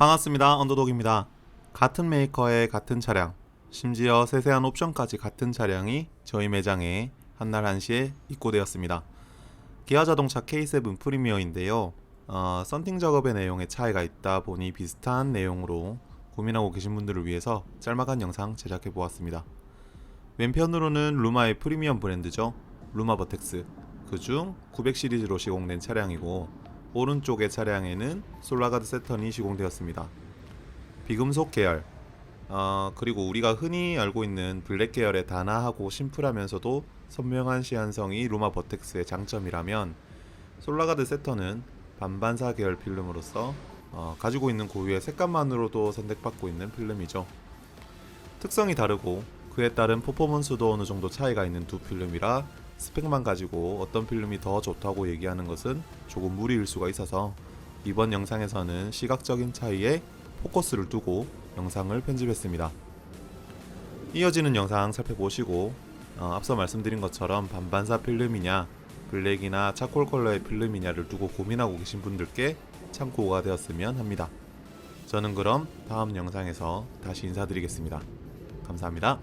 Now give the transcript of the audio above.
반갑습니다. 언더독입니다. 같은 메이커의 같은 차량, 심지어 세세한 옵션까지 같은 차량이 저희 매장에 한날 한시에 입고되었습니다. 기아 자동차 K7 프리미어인데요. 어, 썬팅 작업의 내용에 차이가 있다 보니 비슷한 내용으로 고민하고 계신 분들을 위해서 짤막한 영상 제작해 보았습니다. 왼편으로는 루마의 프리미엄 브랜드죠. 루마 버텍스. 그중 900 시리즈로 시공된 차량이고 오른쪽의 차량에는 솔라가드 세턴이 시공되었습니다. 비금속 계열. 어, 그리고 우리가 흔히 알고 있는 블랙 계열의 단아하고 심플하면서도 선명한 시한성이 루마 버텍스의 장점이라면 솔라가드 세턴은 반반사 계열 필름으로서 어, 가지고 있는 고유의 색감만으로도 선택받고 있는 필름이죠. 특성이 다르고 그에 따른 퍼포먼스도 어느 정도 차이가 있는 두 필름이라 스펙만 가지고 어떤 필름이 더 좋다고 얘기하는 것은 조금 무리일 수가 있어서 이번 영상에서는 시각적인 차이에 포커스를 두고 영상을 편집했습니다. 이어지는 영상 살펴보시고 어, 앞서 말씀드린 것처럼 반반사 필름이냐 블랙이나 차콜 컬러의 필름이냐를 두고 고민하고 계신 분들께 참고가 되었으면 합니다. 저는 그럼 다음 영상에서 다시 인사드리겠습니다. 감사합니다.